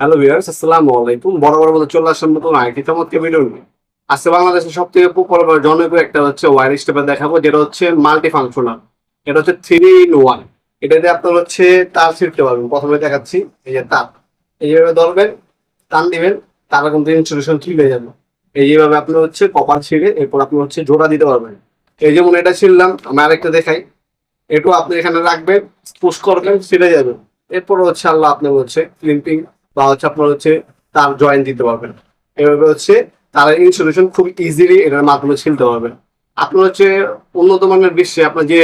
Hello viewers, আসসালামু আলাইকুম। বড় বড় বলে চলে আসলাম নতুন আরেকটি চমৎকার ভিডিও নিয়ে। আজকে বাংলাদেশের সব থেকে পপুলার জনপ্রিয় একটা হচ্ছে ওয়ার স্টেপের দেখাবো, যেটা হচ্ছে মাল্টি ফাংশনাল এটা হচ্ছে থ্রি ইন ওয়ান এটাতে আপনার হচ্ছে তার ছিটতে পারবেন। প্রথমে দেখাচ্ছি, এই যে তার এইভাবে ধরবেন টান দিবেন তার কিন্তু ইনস্টলেশন ঠিক হয়ে যাবে। এই যেভাবে আপনি হচ্ছে কপার ছিঁড়ে এরপর আপনি হচ্ছে জোড়া দিতে পারবেন। এই যেমন এটা ছিঁড়লাম, আমি আরেকটা দেখাই। এটু আপনি এখানে রাখবেন পুশ করবেন, ছিঁড়ে যাবে। এরপর হচ্ছে আল্লাহ আপনি হচ্ছে ক্লিম্পিং বা হচ্ছে আপনার হচ্ছে তার জয়েন দিতে পারবেন। এভাবে হচ্ছে তার ইনস্টলেশন খুব ইজিলি এটার মাধ্যমে ছিলতে পারবেন। আপনার হচ্ছে উন্নত মানের বিশ্বে আপনার যে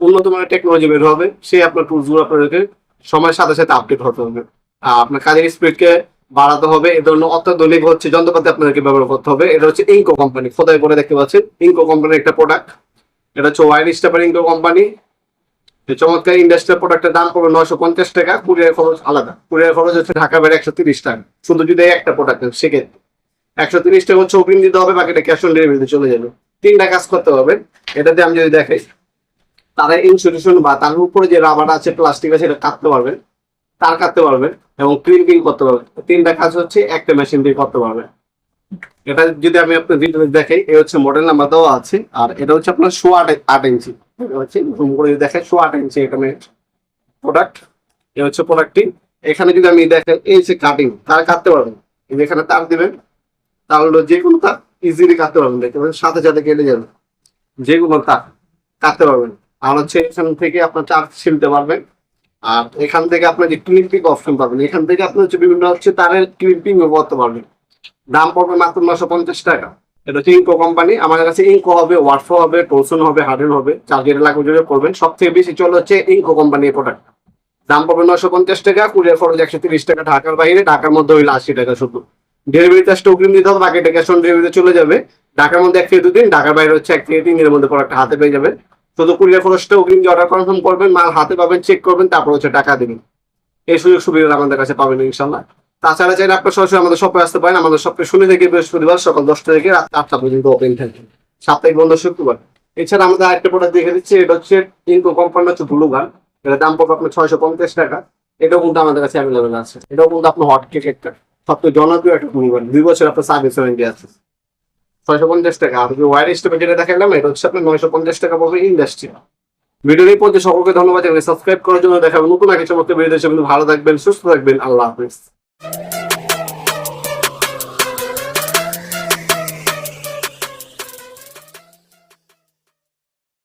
উন্নত মানের টেকনোলজি বের হবে, সেই আপনার টুলসগুলো আপনাদেরকে সময়ের সাথে সাথে আপডেট হতে হবে। আর আপনার কাজের স্পিডকে বাড়াতে হবে, এ ধরনের অত্যাধুনিক হচ্ছে যন্ত্রপাতি আপনাদেরকে ব্যবহার করতে হবে। এটা হচ্ছে ইনকো কোম্পানি খোদাই করে দেখতে পাচ্ছেন? ইনকো কোম্পানির একটা প্রোডাক্ট এটা হচ্ছে ওয়াইড স্টাপার ইনকো কোম্পানি এই চমৎকার ইন্ডাস্ট্রিয়াল প্রোডাক্টের দাম পড়বে নয়শো পঞ্চাশ টাকা, কুরিয়ার খরচ আলাদা। কুরিয়ার খরচ হচ্ছে ঢাকা বেড়ে একশো তিরিশ টাকা। শুধু যদি একটা প্রোডাক্ট সেক্ষেত্রে। একশো তিরিশ টাকা হচ্ছে অগ্রিম দিতে হবে, বাকিটা ক্যাশ অন ডেলিভারিতে চলে যাবে। তিনটা কাজ করতে হবে। এটাতে আমি যদি দেখাই তারা ইনসুলেশন বা তার উপরে যে রাবার আছে প্লাস্টিক আছে, এটা কাটতে পারবেন। তার কাটতে পারবেন এবং ক্লিপিং করতে পারবেন। তিনটা কাজ হচ্ছে একটা মেশিন দিয়ে করতে পারবেন। এটা যদি আমি আপনার দেখাই, এই হচ্ছে মডেল নাম্বার দেওয়া আছে। আর এটা হচ্ছে আপনার শো আট আট ইঞ্চি হচ্ছে জুম করে যদি দেখাই শো ইঞ্চি এখানে প্রোডাক্ট এ হচ্ছে প্রোডাক্টটি এখানে যদি আমি দেখাই এই কাটিং তার কাটতে পারবেন। এখানে তার দিবেন তাহলে যে কোনো তার ইজিলি কাটতে পারবেন। দেখতে সাথে সাথে কেটে যাবে। যে কোনো তার কাটতে পারবেন। আর হচ্ছে এখান থেকে আপনার চার্জ ছিলতে পারবেন। আর এখান থেকে আপনার যে ক্লিপিং অপশন পাবেন, এখান থেকে আপনি হচ্ছে বিভিন্ন হচ্ছে তারের ক্লিপিং করতে পারবেন। দাম পড়বে মাত্র নশো পঞ্চাশ টাকা। এটা হচ্ছে ইনকো কোম্পানি আমাদের কাছে ইনকো হবে ওয়ার্ফো হবে টোলসন হবে হার্ডেন হবে লাগবে যদি করবেন সব থেকে বেশি চলে হচ্ছে ইনকো কোম্পানির প্রোডাক্ট দাম পড়বে নশো পঞ্চাশ টাকা কুরিয়ার খরচ একশো তিরিশ টাকা ঢাকার বাইরে, ঢাকার মধ্যে হইলে আশি টাকা শুধু। ডেলিভারি চার্জটা অগ্রিম দিতে হবে, বাকি টাকা অন ডেলিভারিতে চলে যাবে, ঢাকার মধ্যে এক থেকে দুদিন ঢাকার বাইরে হচ্ছে এক থেকে তিন দিনের মধ্যে প্রোডাক্ট হাতে পেয়ে যাবেন। শুধু কুরিয়ার খরচটা অগ্রিম দিয়ে অর্ডার কনফার্ম করবেন, মাল হাতে পাবেন চেক করবেন, তারপর হচ্ছে টাকা দেবেন। এই সুযোগ সুবিধা আমাদের কাছে পাবেন ইনশাল্লাহ তাছাড়া চাইলে আপনার সরাসরি আমাদের শপে আসতে পারেন। আমাদের শপে শুনে থেকে বৃহস্পতিবার সকাল দশটা থেকে রাত আটটা পর্যন্ত ওপেন থাকে। সাপ্তাহিক বন্ধ শুক্রবার। এছাড়া আমাদের আরেকটা প্রোডাক্ট দেখে দিচ্ছি, এটা হচ্ছে ইনকো কোম্পানি হচ্ছে ব্লু গান এটা দাম পড়বে আপনার ছয়শো পঞ্চাশ টাকা। এটাও কিন্তু আমাদের কাছে অ্যাভেলেবেল আছে। এটাও কিন্তু আপনার হট কেক একটা। সবচেয়ে জনপ্রিয় একটা ব্লু গান দুই বছর আপনার সার্ভিস ওয়ারেন্টি আছে। ছয়শো পঞ্চাশ টাকা। আর ওয়ার স্টেপে যেটা দেখালাম, এটা হচ্ছে আপনার নয়শো পঞ্চাশ টাকা পড়বে ইন্ডাস্ট্রি ভিডিওর এই পর্যন্ত সকলকে ধন্যবাদ সাবস্ক্রাইব করার জন্য দেখাবেন নতুন একটা চমৎকার ভিডিও ভালো থাকবেন, সুস্থ থাকবেন। আল্লাহ হাফিজ। you